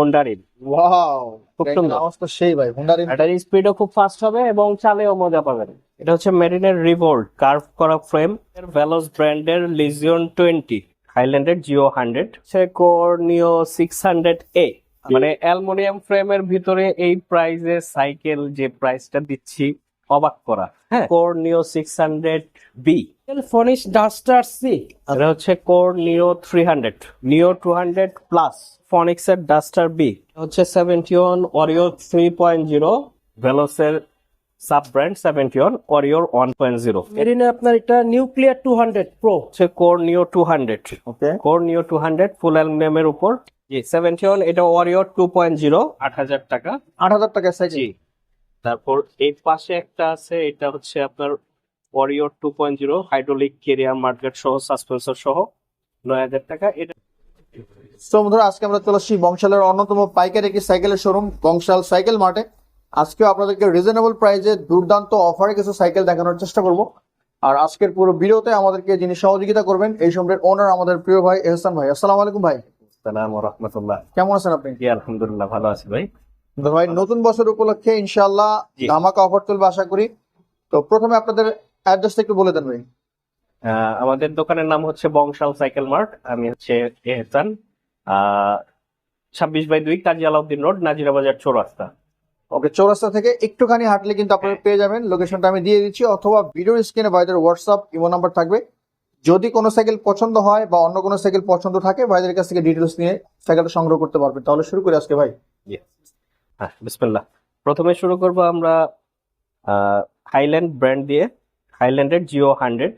হোন্ডারিন wow খুব সুন্দর। আওয়াজ তো সেই ভাই এটার স্পিডও খুব ফাস্ট হবে এবং চালেও মজা পাবেন। এটা হচ্ছে মেরিনের রিভোল্ট কার্ভ করা ফ্রেম ভ্যালোস ব্র্যান্ডের লিজিয়ন টোয়েন্টি হাইল্যান্ডের Jio hundred say core neo six hundred A মানে অ্যালুমিনিয়াম ফ্রেমের ভিতরে এই প্রাইজে সাইকেল যে প্রাইসটা দিচ্ছি অবাক করা। Core neo six hundred B Phoenix duster C এটা হচ্ছে core neo three hundred neo two hundred plus Phoenix এর ডাস্টার বি হচ্ছে seventy one Orio three point zero ভেলোসের sub brand seventy one অরিওর one point zero মেরিনে আপনার এটা nuclear two hundred pro হচ্ছে core neo two hundred okay core neo two hundred full অ্যালুমিনিয়ামের উপর। G seventy one এটা Orio two point zero আট হাজার টাকা। আট হাজার টাকা সাইকেল জি। তারপর এই পাশে একটা আছে এটা হচ্ছে আপনার Vario two point zero hydraulic carrier market সহ সাসপেন্সর সহ নয় হাজার টাকা। এটা তো বন্ধুরা আজকে আমরা চলে আসছি বংশালের অন্যতম পাইকারি একটি সাইকেলের শোরুম বংশাল সাইকেল মার্টে। আজকেও আপনাদেরকে রিজনেবল প্রাইসে দুর্দান্ত অফারে কিছু সাইকেল দেখানোর চেষ্টা করব। আর আজকের পুরো ভিডিওতে আমাদেরকে যিনি সহযোগিতা করবেন এই শোরুমের ওনার আমাদের প্রিয় ভাই এহসান ভাই। আসসালামু আলাইকুম ভাই। সালাম রহমতুল্লাহ। কেমন আছেন আপনি? আলহামদুলিল্লাহ ভালো আছি ভাই। ভাই নতুন বছর উপলক্ষে ইনশাআল্লাহ জি। ধামাকা অফার চলবে আশা করি। তো প্রথমে আপনাদের অ্যাড্রেসটা একটু বলে দেন ভাই। আমাদের দোকানের নাম হচ্ছে বংশাল সাইকেল মার্ট আমি হচ্ছে এহসান। ছাব্বিশ বাই দুই কাজী আলাউদ্দিন রোড নাজিরা বাজার চৌরাস্তা। ওকে চৌরাস্তা থেকে একটুখানি হাঁটলে কিন্তু আপনারা পেয়ে যাবেন। লোকেশনটা আমি দিয়ে দিচ্ছি অথবা ভিডিও স্ক্রিনে ভাইদের হোয়াটসঅ্যাপ ইমো নাম্বার থাকবে। যদি কোনো সাইকেল পছন্দ হয় বা অন্য কোনো সাইকেল পছন্দ থাকে ভাইদের কাছ থেকে ডিটেলস নিয়ে সাইকেলটা সংগ্রহ করতে পারবেন। তাহলে শুরু করি আজকে ভাই। হ্যাঁ বিসমিল্লাহ। প্রথমে শুরু করব আমরা হাইল্যান্ড ব্র্যান্ড দিয়ে। হাইল্যান্ডের জিও হান্ড্রেড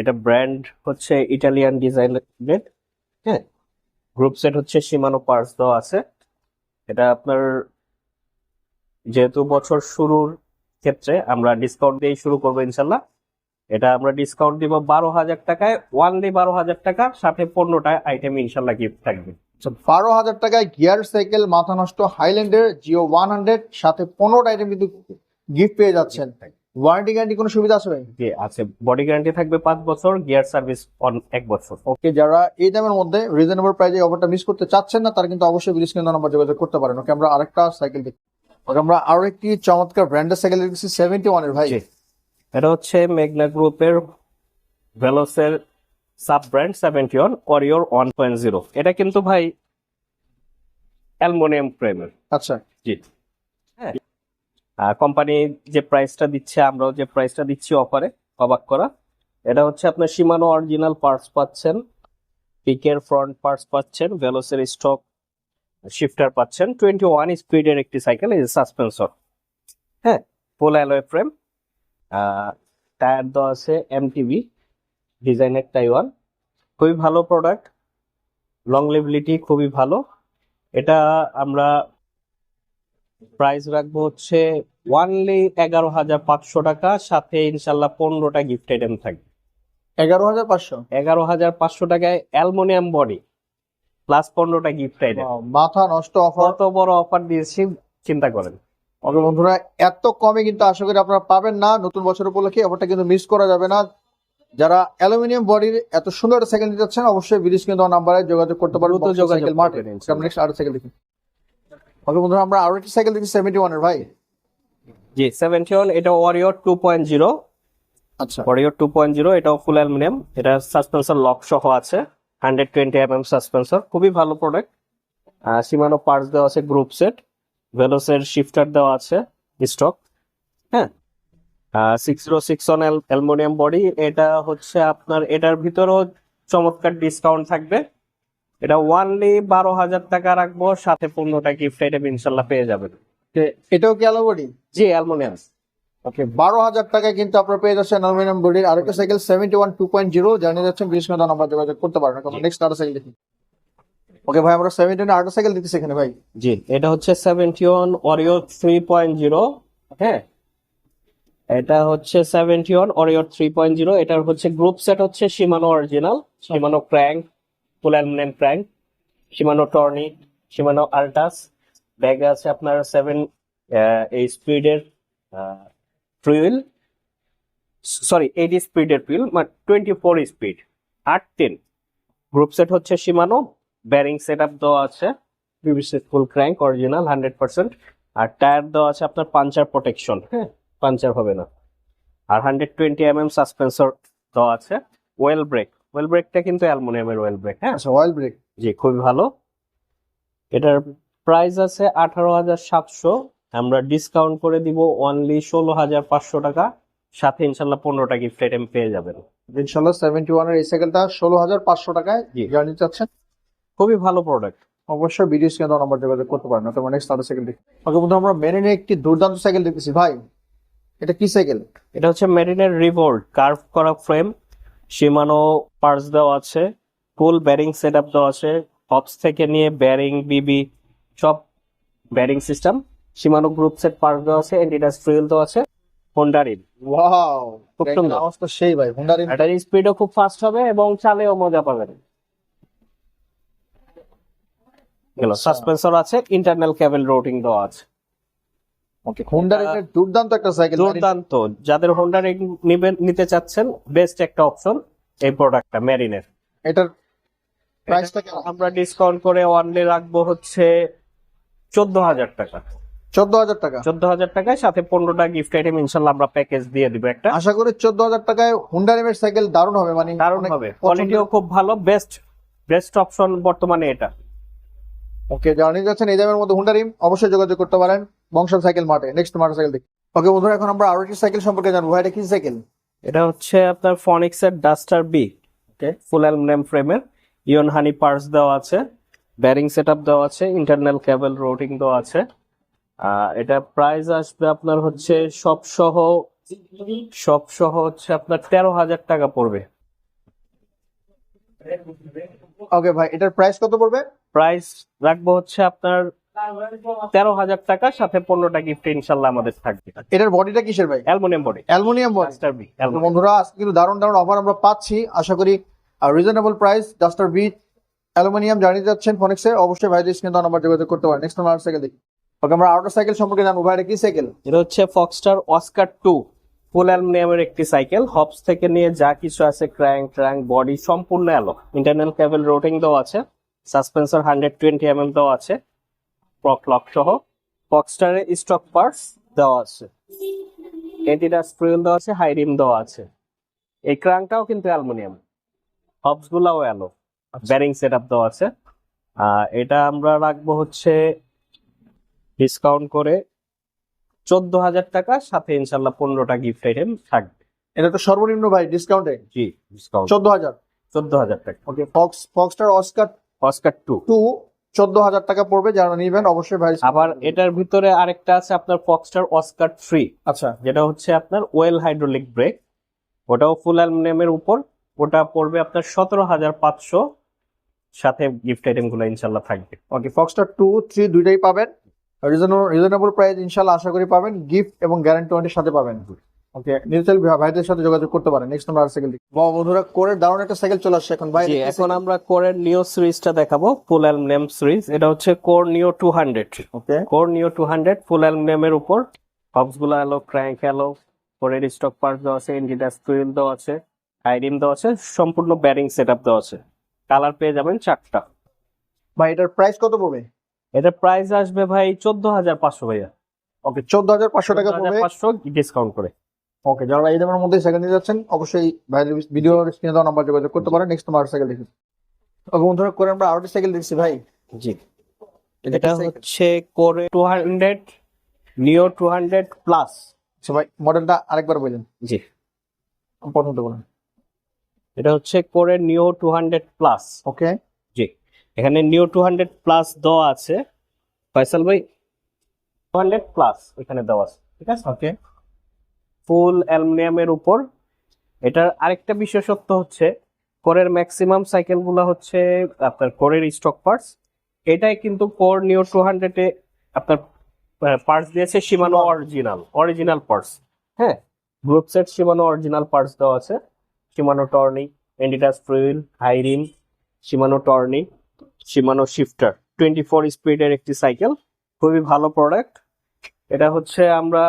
এটা ব্র্যান্ড হচ্ছে ইটালিয়ান ডিজাইনের হ্যাঁ? গ্রুপ সেট হচ্ছে সীমানো পার্স দেওয়া আছে। এটা আপনার যেহেতু বছর শুরুর ক্ষেত্রে আমরা ডিসকাউন্ট দিয়ে শুরু করব ইনশাল্লাহ। এটা আমরা ডিসকাউন্ট দিব বারো হাজার টাকায় ওয়ানলি বারো হাজার টাকা, সাথে পনেরোটা আইটেম ইনশাল্লাহ গিফট থাকবে। বারো হাজার টাকায় গিয়ার সাইকেল মাথা নষ্ট হাইল্যান্ডের জিও ওয়ান হান্ড্রেড সাথে পনেরোটা আইটেম কিন্তু গিফট পেয়ে যাচ্ছেন। ওয়ারেন্টি গ্যারান্টি কোনো সুবিধা আছে ভাই? জি আছে। বডি গ্যারান্টি থাকবে পাঁচ বছর গিয়ার সার্ভিস অন এক বছর। ওকে যারা এই দামের মধ্যে রিজনেবল প্রাইজে অফারটা মিস করতে চাচ্ছেন না তারা কিন্তু অবশ্যই বিলিশ কেন্দ্র নাম্বার যোগাযোগ করতে পারেন। ওকে আমরা আরেকটা সাইকেল দেখি। ওকে আমরা আরও একটি চমৎকার ব্র্যান্ডের সাইকেল দেখছি সেভেন্টি ওয়ানের ভাই। এটা হচ্ছে মেঘনা গ্রুপের ভেলোসের sub brand seventy one অরিওর one point zero. এটা কিন্তু ভাই অ্যালমোনিয়াম ফ্রেমের আচ্ছা। জি। হ্যাঁ। কোম্পানি যে প্রাইসটা দিচ্ছে আমরাও যে প্রাইসটা দিচ্ছি অফারে অবাক করা এটা হচ্ছে আপনার সীমানো অরিজিনাল পার্টস পাচ্ছেন পিকের ফ্রন্ট পার্টস পাচ্ছেন ভেলোসের স্টক শিফটার পাচ্ছেন টোয়েন্টি ওয়ান স্পিডের একটি সাইকেল এই সাসপেন্সর হ্যাঁ ফুল অ্যালয় ফ্রেম টায়ার দেওয়া আছে এমটিভি ডিজাইনের টাইওয়ান খুবই ভালো প্রোডাক্ট লং লিভিলিটি খুবই ভালো। এটা আমরা প্রাইস রাখব হচ্ছে ওয়ানলি এগারো হাজার পাঁচশো টাকা। সাথে ইনশাল্লাহ পনেরোটা গিফট আইটেম থাকবে। এগারো হাজার পাঁচশো? এগারো হাজার পাঁচশো টাকায় অ্যালমোনিয়াম বডি। প্লাস পনেরোটা গিফট আইটেম মাথা নষ্ট অফার কত বড় অফার দিয়েছি চিন্তা করেন। ওকে বন্ধুরা এত কমে কিন্তু আশা করি আপনারা পাবেন না। নতুন বছর উপলক্ষে অফারটা কিন্তু মিস করা যাবে না। যারা অ্যালুমিনিয়াম বডির এত সুন্দর একটা সাইকেল নিতে চাচ্ছেন অবশ্যই বিলিশ কেন্দ্র নাম্বারে যোগাযোগ করতে পারবেন তো যোগাযোগ সাইকেল করবেন, ইনশাআল্লাহ। নেক্সট আরও সাইকেল দেখি ওকে বন্ধুরা আমরা আরও একটি সাইকেল দেখি সেভেন্টি ওয়ানের ভাই। জি সেভেন্টি ওয়ান এটা ওয়ারিয়র টু পয়েন্ট জিরো আচ্ছা। ওয়ারিয়র টু পয়েন্ট জিরো এটাও ফুল অ্যালুমিনিয়াম এটা সাসপেন্সর লক সহ আছে hundred twenty M M suspension খুবই ভালো প্রোডাক্ট সীমানো পার্টস দেওয়া আছে গ্রুপ সেট ভেলোসের শিফটার দেওয়া আছে stock six zero six on aluminium body এটা হচ্ছে আপনার এটার ভিতরেও চমৎকার ডিসকাউন্ট থাকবে। এটা ওয়ানলি বারো হাজার টাকা রাখব সাথে পনেরোটা গিফট আইটেম ইনশাল্লাহ পেয়ে যাবেন। এটাও কি অ্যালো জি অ্যালমোনিয়াম। ওকে বারো হাজার টাকায় কিন্তু আপনারা পেয়ে যাচ্ছেন অ্যালুমিনিয়াম বডির আরেকটা cycle seventy one two point zero জানিয়ে যাচ্ছেন বিলিশ কেন্দ্র নাম্বার যোগাযোগ করতে পারবেন নেক্সট আরও সাইকেল দেখি। ওকে ভাই আমরা সেভেন্টি ওয়ান আরেকটা সাইকেল দিতেছি এখানে ভাই। জি এটা হচ্ছে seventy one Oreo three point zero হ্যাঁ? এটা হচ্ছে seventy one Oreo three point zero এটার হচ্ছে গ্রুপ সেট হচ্ছে Shimano original Shimano crank full aluminium crank Shimano Tourney Shimano Altus ব্যাগে আছে আপনার সেভেন এই স্পিডের টুইল সরি এইট স্পিডের টুইল মানে টোয়েন্টি ফোর স্পিড আট টেন গ্রুপ সেট হচ্ছে সীমানো ব্যারিং সেট আপ দেওয়া আছে PVC full crank original hundred percent আর টায়ার দেওয়া আছে আপনার পাঞ্চার প্রোটেকশন হ্যাঁ পাঞ্চার হবে না। আর hundred twenty M M suspension দেওয়া আছে। ওয়েল ব্রেক ওয়েল ব্রেকটা কিন্তু অ্যালুমিনিয়ামের ওয়েল ব্রেক হ্যাঁ? আচ্ছা ওয়েল ব্রেক জি খুবই ভালো। এটার প্রাইস আছে আঠারো হাজার সাতশো। আমরা ডিসকাউন্ট করে দিব অনলি ষোলো হাজার পাঁচশো টাকা। সাথে ইনশাল্লাহ পনেরোটা গিফট আইটেম পেয়ে যাবেন। ইনশাল্লাহ সেভেন্টি ওয়ানের এই সাইকেলটা ষোলো হাজার পাঁচশো টাকায় জি। জার্নি চাচ্ছেন? খুবই ভালো প্রোডাক্ট অবশ্যই ভিডিও স্ক্রিনে নাম্বার যোগাযোগ করতে পারেন তোমার নেক্সট আরেকটা সাইকেল দেখি। ওকে বন্ধু আমরা মেরিনে একটি দুর্দান্ত সাইকেল দেখতেছি। ভাই এটা কি সাইকেল এটা হচ্ছে মেরিনের রিভোল্ট কার্ভ করা ফ্রেম সীমানো পার্টস দেওয়া আছে ফুল ব্যারিং সেট আপ দেওয়া আছে হপস থেকে নিয়ে ব্যারিং বিবি সব bearing system Shimano group set parts দেওয়া আছে এন্টিডাস ফ্রিল দেওয়া আছে হোন্ডারিন ওয়াও খুব সুন্দর। আওয়াজ তো সেই ভাই হুন্ডার এটার স্পিডও খুব ফাস্ট হবে এবং চালেও মজা পাবেন। গেল আচ্ছা। সাসপেন্সর আছে ইন্টারনাল ক্যাবেল রোটিং দেওয়া আছে। ওকে হুন্ডার দুর্দান্ত একটা সাইকেল দুর্দান্ত। যাদের হোন্ডা নিবেন নিতে চাচ্ছেন বেস্ট একটা অপশন এই প্রোডাক্টটা মেরিনের এটার প্রাইসটা আমরা ডিসকাউন্ট করে ওয়ানলি রাখব হচ্ছে চোদ্দ হাজার টাকা। চোদ্দ হাজার টাকা? চোদ্দ হাজার টাকায় সাথে পনেরোটা গিফট আইটেম ইনশাল্লাহ আমরা প্যাকেজ দিয়ে দিব একটা। আশা করি চোদ্দ হাজার টাকায় হুন্ডার এর সাইকেল দারুণ হবে মানে দারুণ হবে। কোয়ালিটিও খুব ভালো বেস্ট বেস্ট অপশন বর্তমানে এটা। ওকে জার্নি যাচ্ছেন এই দামের মধ্যে হুন্ডা রিম অবশ্যই যোগাযোগ করতে পারেন। বংশাল সাইকেল মাঠে নেক্সট মাঠে সাইকেল দেখি। ওকে বন্ধুরা এখন আমরা আরও একটি সাইকেল সম্পর্কে জানব। এটা কি সাইকেল এটা হচ্ছে আপনার ফনিক্স এর Duster B okay full aluminium ফ্রেমের ইয়ন হানি পার্টস দেওয়া আছে ব্যারিং সেটআপ দেওয়া আছে ইন্টারনাল ক্যাবেল রোটিং দেওয়া আছে। এটা প্রাইস আসবে আপনার হচ্ছে সব সহ সব সহ হচ্ছে আপনার তেরো হাজার টাকা পড়বে। ওকে ভাই এটার প্রাইস কত পড়বে? প্রাইস রাখব হচ্ছে আপনার তেরো হাজার টাকা সাথে পনেরোটা গিফট ইনশাল্লাহ আমাদের থাকবে। এটার বডিটা কিসের ভাই? Aluminium body aluminium body B বন্ধুরা আজকে কিন্তু দারুণ দারুণ অফার আমরা পাচ্ছি। আশা করি রিজনেবল প্রাইস ডাস্টার বিট অ্যালুমিনিয়াম জানিয়ে যাচ্ছেন ফনিক্সের অবশ্যই ভাইদের স্ক্রিনে নাম্বার যোগাযোগ করতে পারেন। নেক্সট আমরা সাইকেল দেখি। ওকে আমরা আউটার সাইকেল সম্পর্কে জানব। ভাই কি সাইকেল এটা হচ্ছে ফক্সটার অস্কার টু ফুল অ্যালুমিনিয়ামের একটি সাইকেল হবস থেকে নিয়ে যা কিছু আছে ক্র্যাঙ্ক ট্র্যাঙ্ক বডি সম্পূর্ণ অ্যালো ইন্টারনাল ক্যাবেল রোটিং দেওয়া আছে। Suspension hundred twenty M M দেওয়া আছে। প্রক লক সহ ফক্সটারের স্টক পার্টস দেওয়া আছে। এন্টিডাস ফ্রিল দেওয়া আছে হাই রিম দেওয়া আছে। এই ক্রাঙ্কটাও কিন্তু অ্যালুমিনিয়াম। হবস গুলাও অ্যালো। ব্যারিং সেট আপ দেওয়া আছে। আহ, এটা আমরা রাখব হচ্ছে ডিসকাউন্ট করে চোদ্দ হাজার টাকা সাথে ইনশাল্লাহ পনেরোটা গিফট আইটেম থাকবে। এটা তো সর্বনিম্ন ভাই ডিসকাউন্টে জি ডিসকাউন্ট চোদ্দ হাজার চোদ্দ হাজার টাকা। Okay Fox Foxter Oscar Oscar two two চোদ্দ হাজার টাকা পড়বে যারা নিবেন অবশ্যই ভাই আবার এটার ভিতরে আরেকটা আছে আপনার ফক্সটার অস্কার থ্রি আচ্ছা। যেটা হচ্ছে আপনার ওয়েল হাইড্রোলিক ব্রেক ওটাও ফুল অ্যালুমিনিয়ামের উপর। ওটা পড়বে আপনার সতেরো হাজার পাঁচশো। সাথে গিফট আইটেমগুলো ইনশাল্লাহ থাকবে। ওকে ফক্সটার টু থ্রি দুইটাই পাবেন। রিজনেবল প্রাইস ইনশাল্লাহ আশা করি পাবেন। গিফট এবং গ্যারান্টি ওয়ারেন্টির সাথে পাবেন। ওকে নিউটেল ভাইদের সাথে যোগাযোগ করতে পারেন নেক্সট নাম্বার সাইকেল বাহ বন্ধুরা কোরের দারুণ একটা সাইকেল চলে আসছে এখন ভাই এখন আমরা কোরের নিও সিরিজটা দেখাবো ফুল অ্যালুমিনিয়াম সিরিজ এটা হচ্ছে Core Neo two hundred okay Core Neo two hundred full অ্যালুমিনিয়ামের উপর। হবসগুলো এলো ক্র্যাঙ্ক এলো কোরের স্টক পার্ট দেওয়া আছে ইন্ডিডাস টুইল দেওয়া আছে আইরিম দেওয়া আছে সম্পূর্ণ ব্যারিং সেট আপ দেওয়া আছে। কালার পেয়ে যাবেন চারটা। ভাই এটার প্রাইস কত পড়বে? এটার প্রাইস আসবে ভাই চোদ্দ হাজার পাঁচশো ভাইয়া। ওকে চোদ্দ হাজার পাঁচশো টাকা পড়বে। পাঁচশো ডিসকাউন্ট করে। ওকে যারা এই দামের মধ্যে সাইকেল নিয়ে যাচ্ছেন অবশ্যই ভাইদের ভিডিও স্ক্রিনে দেওয়া নাম্বার যোগাযোগ করতে পারেন। নেক্সট নাম্বার সাইকেল দেখি ওকে বন্ধুরা করে আমরা আরও সাইকেল দেখছি ভাই। জি। এটা? হচ্ছে কোরে two hundred Neo two hundred plus আচ্ছা ভাই মডেলটা আরেকবার বললেন জি। প্রথম তো বলেন। এটা হচ্ছে কোরে Neo two hundred plus okay জি। এখানে নিও টু হান্ড্রেড প্লাস দেওয়া আছে। ফয়সাল ভাই টু হান্ড্রেড প্লাস এখানে দেওয়া আছে ঠিক আছে? ওকে ফুল অ্যালুমিনিয়ামের উপর। এটার আরেকটা বিশেষত্ব হচ্ছে, কোরের ম্যাক্সিমাম সাইকেলগুলা হচ্ছে আপনার কোরের স্টক পার্টস এটাই কিন্তু কোর নিও টু হান্ড্রেডে আপনার পার্টস দিয়েছে সীমানো অরিজিনাল অরিজিনাল পার্টস হ্যাঁ group set Shimano original parts দেওয়া আছে। Shimano Tourney এন্ডিটাস freewheel high rim Shimano Tourney Shimano shifter twenty four স্পিডের একটি সাইকেল খুবই ভালো প্রোডাক্ট এটা হচ্ছে আমরা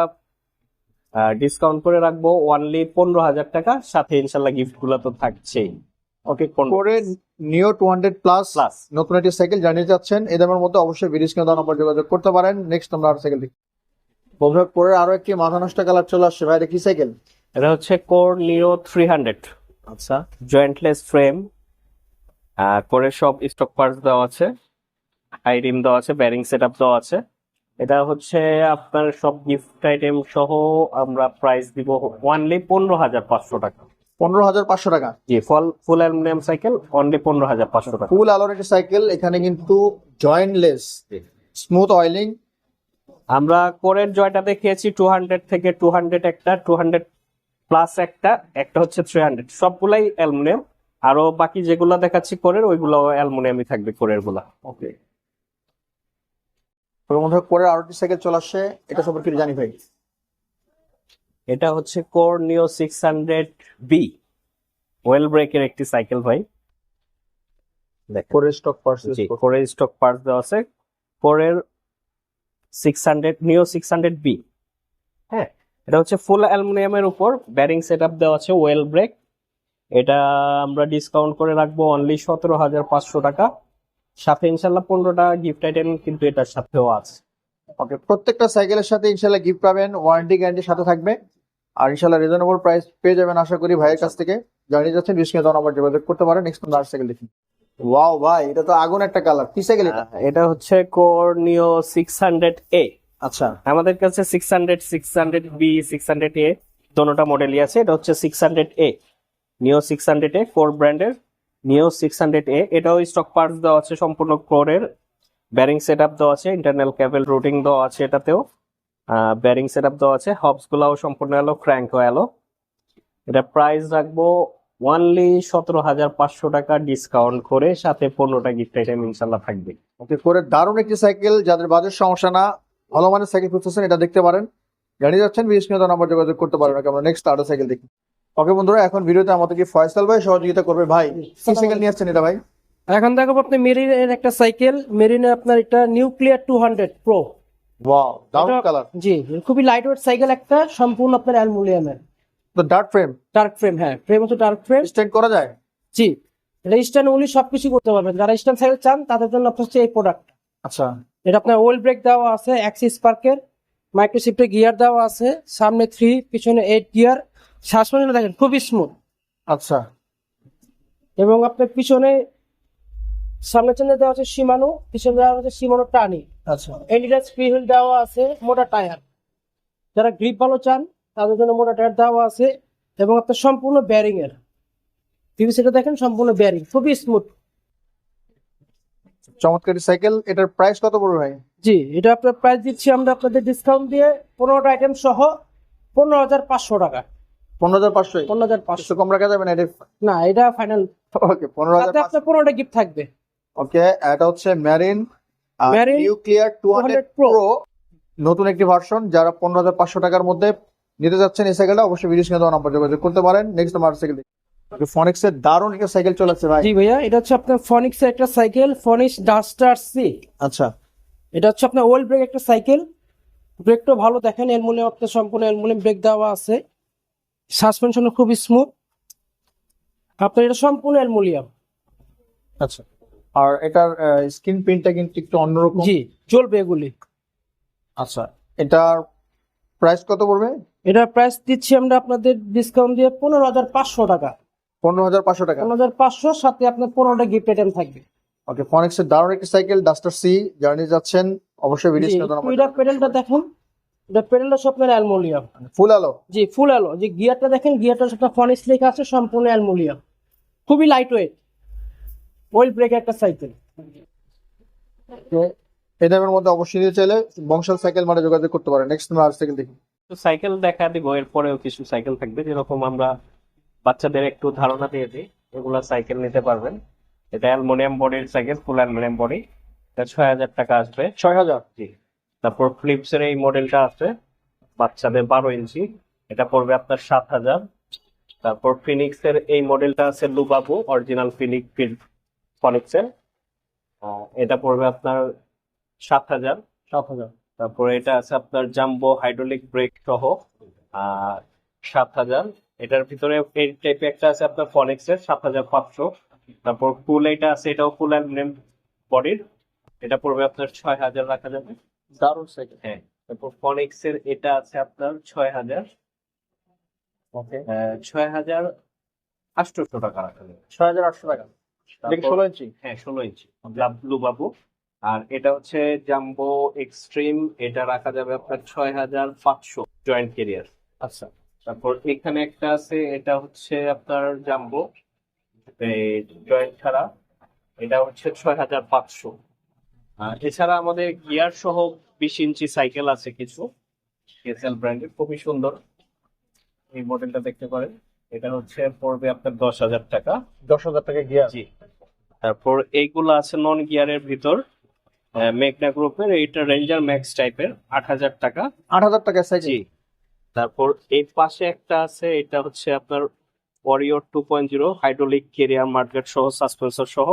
ডিসকাউন্ট করে রাখব ওয়ানলি পনেরো হাজার টাকা। সাথে ইনশাল্লাহ গিফটগুলো তো থাকছেই। ওকে করে নিও টু হান্ড্রেড প্লাস প্লাস নতুন একটি সাইকেল জানিয়ে যাচ্ছেন। এই দামের মধ্যে অবশ্যই বিডিস কিনে নম্বর যোগাযোগ করতে পারেন। নেক্সট আমরা আর সাইকেল দেখি। বন্ধুরা পরে আরও একটি মাথা নষ্ট কালার চলে আসছে। ভাই এটা কি সাইকেল এটা হচ্ছে কোর নিও থ্রি হান্ড্রেড আচ্ছা। জয়েন্টলেস ফ্রেম করে সব স্টক পার্টস দেওয়া আছে। হাই রিম দেওয়া আছে ব্যারিং সেট আপ দেওয়া আছে। এটা হচ্ছে আপনার সব গিফট আইটেম সহ আমরা প্রাইস দিব ওয়ানলি পনেরো হাজার পাঁচশো টাকা। পনেরো হাজার পাঁচশো টাকা? জি ফল ফুল অ্যালুমিনিয়াম সাইকেল অনলি পনেরো হাজার পাঁচশো টাকা। ফুল একটি সাইকেল এখানে কিন্তু জয়েন্টলেস স্মুথ অয়েলিং আমরা কোরের জয়টা দেখিয়েছি টু হান্ড্রেড থেকে টু হান্ড্রেড একটা টু হান্ড্রেড প্লাস একটা একটা হচ্ছে থ্রি হান্ড্রেড সবগুলাই অ্যালুমিনিয়াম আরও বাকি যেগুলো দেখাচ্ছি কোরের ওইগুলো অ্যালুমিনিয়ামই থাকবে কোরেরগুলা। ওকে বন্ধুরা করে আরও সাইকেল চলে আসছে এটা সম্পর্কে জানি ভাই। এটা হচ্ছে কোর নিও সিক্স হান্ড্রেড বি ওয়েল ব্রেকের একটি সাইকেল ভাই। দেখেন। করে স্টক পার্সেস জি কোরের স্টক পার্টস দেওয়া আছে। কোরের six hundred Neo six hundred B হ্যাঁ এটা হচ্ছে ফুল অ্যালুমিনিয়ামের উপর। ব্যারিং সেট আপ দেওয়া আছে ওয়েল ব্রেক এটা আমরা ডিসকাউন্ট করে রাখব অনলি সতেরো হাজার পাঁচশো টাকা। সাথে ইনশাল্লাহ পনেরোটা গিফট আইটেম কিন্তু এটার সাথেও আছে। ওকে প্রত্যেকটা সাইকেলের সাথে ইনশাল্লাহ গিফট পাবেন ওয়ারেন্টি গ্যারান্টির সাথে থাকবে। আর ইনশাল্লাহ রিজনেবল প্রাইস পেয়ে যাবেন আশা করি ভাইয়ের কাছ থেকে। জানিয়ে যাচ্ছেন বিস্কিট তখন আবার যোগাযোগ করতে পারেন। নেক্সট আর সাইকেল দেখি। ওয়াও ভাই এটা তো আগুন একটা কালার কি সাইকেল এটা? এটা হচ্ছে কোর নিও সিক্স হান্ড্রেড এ আচ্ছা। আমাদের কাছে six hundred six hundred B six hundred A দোনোটা মডেলই আছে। এটা হচ্ছে সিক্স হান্ড্রেড এ নিও সিক্স হান্ড্রেড এ ফোর ব্র্যান্ডের নিও সিক্স হান্ড্রেড এ এটাও স্টক পার্টস দেওয়া আছে সম্পূর্ণ কোরের ব্যারিং সেট আপ দেওয়া আছে ইন্টারনাল ক্যাবেল রুটিং দেওয়া আছে এটাতেও। ব্যারিং সেট আপ দেওয়া আছে হবস গুলাও সম্পূর্ণ এলো ক্র্যাঙ্ক হয়ে এলো। এটা প্রাইস রাখব ওয়ানলি সতেরো হাজার পাঁচশো টাকা ডিসকাউন্ট করে, সাথে পনেরোটা গিফট আইটেম ইনশাল্লাহ থাকবে। ওকে করে দারুণ একটি সাইকেল যাদের বাজেট সমস্যা না, ভালো মানের সাইকেল খুঁজতেছেন, এটা দেখতে পারেন। জানিয়ে যাচ্ছেন বিস্কিট নাম্বার যোগাযোগ করতে পারেন আমরা নেক্সট আরও সাইকেল দেখি। ওকে বন্ধুরা এখন ভিডিওতে আমাদেরকে ফয়সাল ভাই সহযোগিতা করবে। ভাই কি সাইকেল নিয়ে আসছেন এটা ভাই? এখন দেখাবো আপনি মেরিনের একটা সাইকেল মেরিনে আপনার এটা nuclear two hundred pro. Wow এটা- কালার জি খুবই লাইট ওয়েট সাইকেল একটা সম্পূর্ণ আপনার অ্যালুমিনিয়ামের। তো ডার্ক ফ্রেম ডার্ক ফ্রেম হ্যাঁ ফ্রেম হচ্ছে ডার্ক ফ্রেম স্ট্যান্ড করা যায়? জি এটা স্ট্যান্ড উনি সবকিছু করতে পারবেন। যারা স্ট্যান্ড সাইকেল চান তাদের জন্য আপনার হচ্ছে এই প্রোডাক্ট আচ্ছা। এটা আপনার ওয়েল ব্রেক দেওয়া আছে অ্যাক্সিস পার্কের মাইক্রোসিফটে গিয়ার দেওয়া আছে সামনে থ্রি পিছনে এইট গিয়ার সাসপেনশন দেখেন খুবই স্মুথ আচ্ছা। এবং আপনার পিছনে সামনে চেনে দেওয়া আছে সীমানো পিছনে দেওয়া আছে সীমানো টানি। আচ্ছা। এডিডাস ফ্রি হুইল দেওয়া আছে মোটা টায়ার যারা গ্রিপ ভালো চান তাদের জন্য মোটা টায়ার দেওয়া আছে এবং আপনার সম্পূর্ণ ব্যারিং এর পিভিসিটা দেখেন সম্পূর্ণ ব্যারিং খুবই স্মুথ চমৎকার সাইকেল এটার প্রাইস কত পড়বে ভাই? জি এটা আপনার প্রাইস দিচ্ছি আমরা আপনাদের ডিসকাউন্ট দিয়ে পনেরোটা আইটেম সহ পনেরো হাজার পাঁচশো টাকা। পনেরো হাজার পাঁচশো পনেরো হাজার পাঁচশো। পাঁচশো কম রাখা যাবে না? এটা না এটা ফাইনাল ওকে পনেরো হাজার আপনার পনেরোটা গিফট থাকবে। ওকে এটা হচ্ছে Marine Marine nuclear two hundred pro নতুন একটি ভার্সন যারা পনেরো হাজার পাঁচশো টাকার মধ্যে নিতে যাচ্ছেন এই সাইকেলটা অবশ্যই ভিডিও স্ক্রিনে দেওয়া নাম্বার যোগাযোগ করতে পারেন। নেক্সট আমার সাইকেল ফনিক্স এর দারুণ একটা সাইকেল চলে আসছে ভাই। জি ভাইয়া এটা হচ্ছে আপনার ফনিক্স একটা সাইকেল ফনিক্স ডাস্টার সি আচ্ছা। এটা হচ্ছে আপনার ব্রেক একটা সাইকেল ব্রেকটা ভালো দেখেন আপনার সম্পূর্ণ ব্রেক দেওয়া আছে। সাসপেনশন খুব স্মুথ আপনার এটা সম্পূর্ণ অ্যালমুনিয়াম। আচ্ছা। আর এটার স্ক্রিন প্রিন্টটা কিন্তু একটু অন্যরকম। জি চলবে এগুলি। আচ্ছা এটার প্রাইস কত পড়বে? এটা প্রাইস দিচ্ছি আমরা আপনাদের ডিসকাউন্ট দিয়ে পনেরো হাজার পাঁচশো টাকা। পনেরো হাজার পাঁচশো টাকা। পনেরো হাজার পাঁচশো সাথে আপনার পনেরোটা গিফট আইটেম থাকবে। ওকে ফনিক্স এর দারুণ একটি সাইকেল ডাস্টার সি জার্নি যাচ্ছেন। অবশ্যই ভিডিও পেডেলটা দেখেন। এটা সব অ্যালমুনিয়াম। ফুল আলো? জি ফুল অ্যালো যে গিয়ারটা দেখেন গিয়ারটা সেটা ফনিক্স লেখা আছে সম্পূর্ণ অ্যালমুনিয়াম। খুবই লাইট ওয়েট ওয়েল ব্রেক একটা সাইকেল এই দামের মধ্যে অবশ্যই নিতে চাইলে বংশাল সাইকেল মানে যোগাযোগ করতে পারেন। নেক্সট সাইকেল দেখি। সাইকেল দেখা দিব এরপরেও কিছু সাইকেল থাকবে। যেরকম আমরা বাচ্চাদের একটু ধারণা দিয়ে দিই এগুলা সাইকেল নিতে পারবেন। এটা অ্যালুমিনিয়াম বডির সাইকেল ফুল অ্যালুমিনিয়াম বডি এটা ছয় হাজার টাকা আসবে। ছয় হাজার? জি। তারপর ফ্লিপস এর এই মডেলটা আছে বাচ্চাদের বারো ইঞ্চি এটা পড়বে আপনার সাত হাজার। তারপর ফিনিক্স এর এই মডেলটা আছে লুবাবু অরিজিনাল ফিনিক ফনিক্স এর এটা পড়বে আপনার সাত হাজার। সাত হাজার। তারপরে এটা আছে আপনার জাম্বো হাইড্রোলিক ব্রেক সহ আর সাত হাজার। এটার ভিতরে এই টাইপের একটা আছে আপনার ফনিক্স এর সাত হাজার পাঁচশো। তারপর ফুল এটা আছে এটাও ফুল অ্যালুমিনিয়াম বডির এটা পড়বে আপনার ছয় হাজার রাখা যাবে দারুণ সাইকেল হ্যাঁ তারপর ফনিক্স এর এটা আছে আপনার ছয় হাজার। ওকে। ছয় হাজার আটশোশো টাকা রাখা যাবে। ছয় হাজার আটশো টাকা। ষোলো ইঞ্চি? হ্যাঁ ষোলো ইঞ্চি। ব্লু বাবু। আর এটা হচ্ছে জাম্বো এক্সট্রিম। এটা রাখা যাবে আপনার ছয় হাজার পাঁচশো জয়েন্ট কেরিয়ার আচ্ছা। তারপর এখানে একটা আছে এটা হচ্ছে আপনার জাম্বো। জয়েন্ট ছাড়া। এটা হচ্ছে ছয় হাজার পাঁচশো। এছাড়া আমাদের গিয়ার সহ বিশ ইঞ্চি সাইকেল আছে কিছু। এসএল ব্র্যান্ডের খুবই সুন্দর। এই মডেলটা দেখতে পারেন। এটা হচ্ছে পড়বে আপনার দশ হাজার টাকা। দশ হাজার টাকা গিয়ার জি। তারপর এইগুলো আছে নন গিয়ারের ভিতর। মেঘনা গ্রুপের এইটা রেঞ্জার ম্যাক্স টাইপের আট হাজার টাকা। আট হাজার টাকা সাইকেল জি। তারপর এই পাশে একটা আছে এটা হচ্ছে আপনার Warrior two point zero hydraulic carrier market সহ সাসপেন্সর সহ।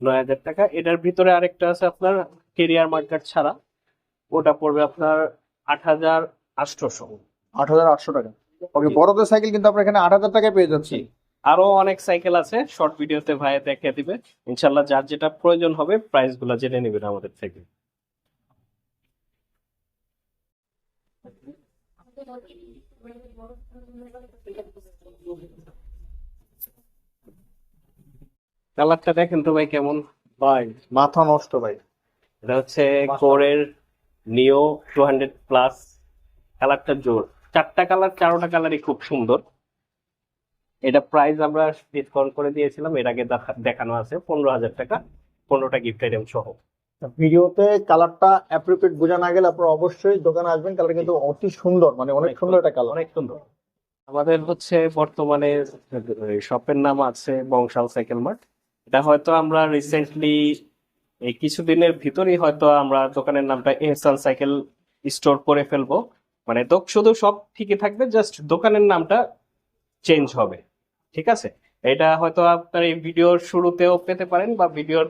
নয় হাজার টাকা। এটার ভিতরে আরেকটা আছে আপনার কেরিয়ার মার্কেট ছাড়া। ওটা পড়বে আপনার আট হাজার আটশোশো আট হাজার আটশো টাকা। ওকে। বড়দের সাইকেল কিন্তু আপনার এখানে আট হাজার টাকায় পেয়ে যাচ্ছি। আরও অনেক সাইকেল আছে শর্ট ভিডিওতে ভাইয়া দেখে দিবে। ইনশাল্লাহ যার যেটা প্রয়োজন হবে প্রাইসগুলা জেনে নেবেন আমাদের থেকে। কালারটা দেখেন তো ভাই কেমন? ভাই মাথা নষ্ট ভাই। এটা হচ্ছে কোরের নিও টু হান্ড্রেড প্লাস কালারটা জোর। চারটা কালার চারোটা কালারই খুব সুন্দর। এটা প্রাইস আমরা ডিসকাউন্ট করে দিয়েছিলাম এর আগে দেখা- দেখানো আছে পনেরো হাজার টাকা পনেরোটা গিফট আইটেম সহ। ভিডিওতে কালারটা অ্যাপ্রোপ্রিয়েট বোঝা না গেলে আপনারা অবশ্যই দোকানে আসবেন কালার কিন্তু অতি সুন্দর মানে অনেক সুন্দর একটা কালার অনেক সুন্দর। আমাদের হচ্ছে বর্তমানে শপের নাম আছে বংশাল সাইকেল মার্ট। এটা হয়তো আমরা রিসেন্টলি এই কিছুদিনের ভিতরেই হয়তো আমরা দোকানের নামটা এহসান সাইকেল স্টোর করে ফেলব। মানে তো শুধু সব ঠিকই থাকবে জাস্ট দোকানের নামটা চেঞ্জ হবে। ঠিক আছে? এটা হয়তো আপনার এই ভিডিওর শুরুতেও পেতে পারেন বা ভিডিওর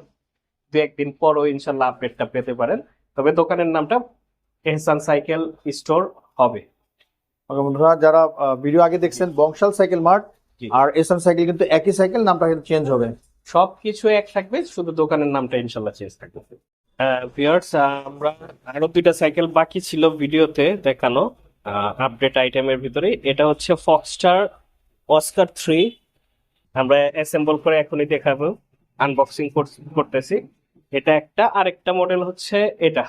দু একদিন পরও ইনশাল্লাহ আপডেটটা পেতে পারেন। তবে দোকানের নামটা এহসান সাইকেল স্টোর হবে। ওকে বন্ধুরা যারা ভিডিও আগে দেখছেন বংশাল সাইকেল মার্ট আর এসএম সাইকেল কিন্তু একই সাইকেল নামটা কিন্তু চেঞ্জ হবে। সবকিছু এক থাকবে শুধু দোকানের নামটা ইনশাল্লাহ চেঞ্জ থাকবে। ভিউয়ার্স আমরা আরও দুইটা সাইকেল বাকি ছিল ভিডিওতে দেখানো আপডেট আইটেমের ভিতরে। এটা হচ্ছে ফক্সটার অস্কার থ্রি আমরা অ্যাসেম্বল করে এখনই দেখাবো আনবক্সিং করতেছি। এটা একটা আরেকটা মডেল হচ্ছে এটা।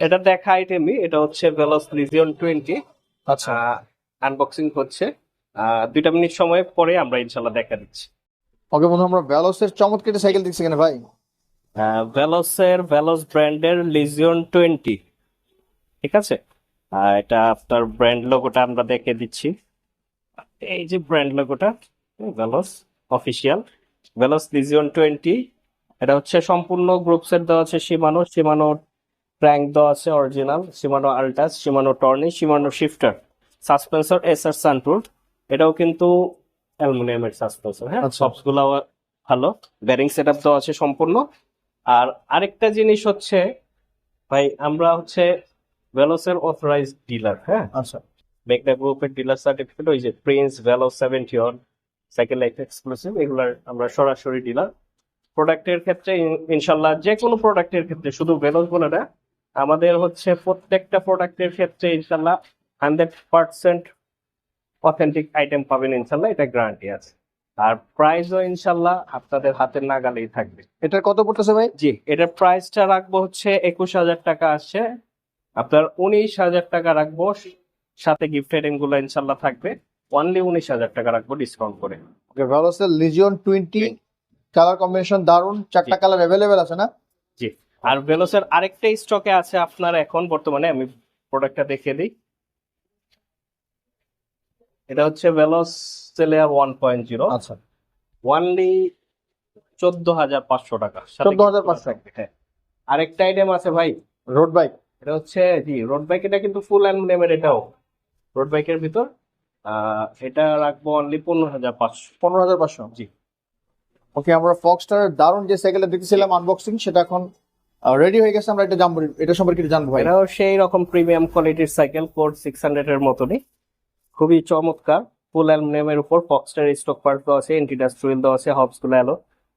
এটা দেখা আইটেমই এটা হচ্ছে ভেলোস লিজিয়ন টোয়েন্টি আচ্ছা। আনবক্সিং হচ্ছে। দুইটা মিনিট সময় পরে আমরা ইনশাল্লাহ দেখা দিচ্ছি। ওকে বন্ধু আমরা ভ্যালোসের চমৎকার একটা সাইকেল দেখছি এখানে ভাই। ভেলোসের ভেলোস ব্র্যান্ডের লিজিয়ন টোয়েন্টি ঠিক আছে? আহ, এটা আপনার ব্র্যান্ড লোগোটা আমরা দেখে দিচ্ছি। এই যে ব্র্যান্ড লোগোটা Veloce official Veloce Legion twenty এটা হচ্ছে সম্পূর্ণ গ্রুপ সেট দেওয়া আছে সীমানো সীমানো ট্র্যাঙ্ক দেওয়া আছে original Shimano Altus Shimano Tourney Shimano shifter suspension S R sunproof এটাও কিন্তু অ্যালুমিনিয়ামের সাসপেন্সর হ্যাঁ? আচ্ছা। সবসগুলা ভালো ব্যারিং সেট আপ দেওয়া আছে সম্পূর্ণ। আর আরেকটা জিনিস হচ্ছে ভাই আমরা হচ্ছে ভেলোসের অথরাইজ ডিলার হ্যাঁ? আচ্ছা। মেঘনা গ্রুপের ডিলার সার্টিফিকেট ওই যে প্রিন্স ভ্যালো সেভেন্টি অন সাইকেল লাইফ এক্সক্লুসিভ এগুলার আমরা সরাসরি ডিলার প্রোডাক্টের ক্ষেত্রে ইনশাল্লাহ যে কোনো প্রোডাক্টের ক্ষেত্রে শুধু ভেলোস বলে না আমাদের হচ্ছে প্রত্যেকটা প্রোডাক্টের ক্ষেত্রে ইনশাল্লাহ হান্ড্রেড পার্সেন্ট অথেন্টিক আইটেম পাবেন ইনশাল্লাহ এটা গ্যারান্টি আছে। আর প্রাইসও ইনশাল্লাহ আপনাদের হাতের নাগালেই থাকবে। এটার কত পড়তেছে ভাই? জি এটার প্রাইসটা রাখব হচ্ছে একুশ হাজার টাকা আসছে। আপনার উনিশ হাজার টাকা রাখব সাথে গিফট আইটেমগুলো ইনশাল্লাহ থাকবে। অনলি উনিশ হাজার টাকা রাখব ডিসকাউন্ট করে। ওকে ভ্যালোসের লিজিয়ন টোয়েন্টি কালার কম্বিনেশন দারুণ চারটা কালার অ্যাভেলেবেল আছে না? জি আর ভেলোসের আরেকটা স্টকে আছে আপনার এখন বর্তমানে আমি প্রোডাক্টটা দেখিয়ে দিই। এটা হচ্ছে ভেলোস সেলিয়ার ওয়ান পয়েন্ট জিরো আচ্ছা। ওয়ানলি চোদ্দ হাজার পাঁচশো টাকা। সাথে 14,500 থাকবে, হ্যাঁ। আরেকটা আইটেম আছে ভাই। রোড বাইক এটা হচ্ছে জি রোড বাইক এটা কিন্তু ফুল অ্যালুমিনিয়ামের এটাও। রোড বাইকের ভিতর এটা রাখব অনলি পনেরো হাজার পাঁচশো। পনেরো হাজার পাঁচশো। জি। ওকে আমরা ফক্সটার দারুণ যে সাইকেলটা দেখতেছিলাম আনবক্সিং সেটা এখন রেডি হয়ে গেছে আমরা এটা জানব। এটা সম্পর্কে জানব ভাই। এটাও সেই রকম প্রিমিয়াম কোয়ালিটির সাইকেল কোড সিক্স হান্ড্রেড এর মতনই। খুবই চমৎকার। ফুল অ্যালুমিনিয়ামের উপর ফক্সটার স্টক পার্ট দেওয়া আছে এন্টিডাস্ট হুইল দেওয়া আছে হবসগুলো alloy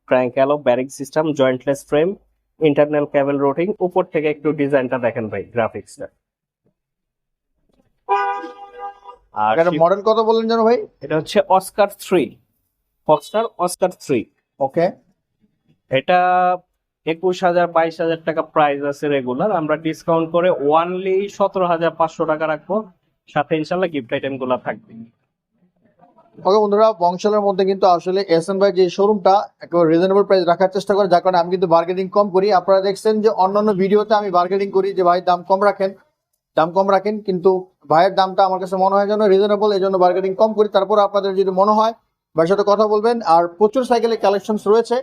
crank alloy bearing system jointless frame internal cable routing উপর থেকে একটু ডিজাইনটা দেখেন ভাই গ্রাফিক্সটা আর মডেল কত বললেন যেন ভাই। এটা হচ্ছে Oscar three Foxter Oscar three okay এটা একুশ হাজার বাইশ হাজার টাকা প্রাইস আছে রেগুলার আমরা ডিসকাউন্ট করে ওয়ানলি সতেরো হাজার পাঁচশো টাকা রাখব। সাথে ইনশাল্লাহ গিফট আইটেমগুলা থাকবে। ওকে বন্ধুরা, বংশালের মধ্যে কিন্তু আসলে এস এন ভাই যে শোরুমটা একেবারে রিজনেবল প্রাইস রাখার চেষ্টা করে, যার কারণে আমি কিন্তু বার্গেনিং কম করি। আপনারা দেখছেন যে অন্যান্য ভিডিওতে আমি বার্গেনিং করি যে ভাই দাম কম রাখেন, দাম কম রাখেন, কিন্তু ভাইয়ের দামটা আমার কাছে মনে হয় যেন রিজনেবল এই জন্য বার্গেনিং কম করি। তারপর আপনাদের যদি মনে হয়, ভাইয়ের সাথে কথা বলবেন, আর প্রচুর সাইকেলের কালেকশন রয়েছে।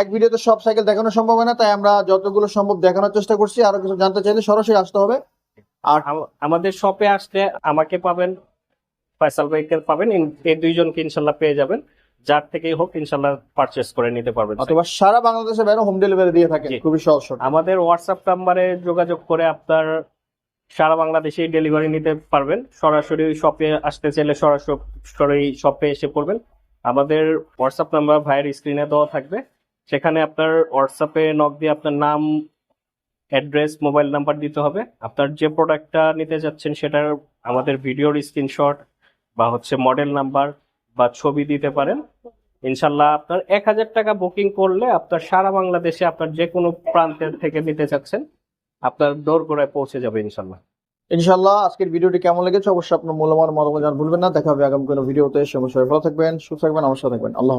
এক ভিডিওতে সব সাইকেল দেখানো সম্ভব হয় না, তাই আমরা যতগুলো সম্ভব দেখানোর চেষ্টা করছি। আরও কিছু জানতে চাইলে সরাসরি আসতে হবে। আর আমাদের শপে আসলে আমাকে পাবেন ফয়সাল ভাইকে পাবেন এই দুইজনকে ইনশাল্লাহ পেয়ে যাবেন। যার থেকেই হোক ইনশাল্লাহ পারচেস করে নিতে পারবেন অথবা সারা বাংলাদেশে বাইরে হোম ডেলিভারি দিয়ে থাকে খুবই সহজ। আমাদের হোয়াটসঅ্যাপ নাম্বারে যোগাযোগ করে আপনার সারা বাংলাদেশে ডেলিভারি নিতে পারবেন। সরাসরি শপে আসতে চাইলে সরাসরি শপে এসে পড়বেন। আমাদের হোয়াটসঅ্যাপ নাম্বার ভাইয়ের স্ক্রিনে দেওয়া থাকবে। সেখানে আপনার হোয়াটসঅ্যাপে নক দিয়ে আপনার নাম অ্যাড্রেস মোবাইল নাম্বার দিতে হবে। আপনার যে প্রোডাক্টটা নিতে যাচ্ছেন সেটার আমাদের ভিডিওর স্ক্রিনশট বা হচ্ছে মডেল নাম্বার বা ছবি দিতে পারেন। ইনশাল্লাহ আপনার এক হাজার টাকা বুকিং করলে আপনার সারা বাংলাদেশে আপনার যে কোনো প্রান্তের থেকে নিতে চাচ্ছেন আপনার দৌড় করে পৌঁছে যাবে ইনশাল্লাহ ইনশাল্লাহ আজকের ভিডিওটি কেমন লেগেছে? অবশ্যই আপনার মূল্যবান মতামত জানান ভুলবেন না, দেখা হবে আগামী কোনো ভিডিওতে। সে বিষয়ে ভালো থাকবেন, সুস্থ থাকবেন, আমার সাথে থাকবেন। আল্লাহ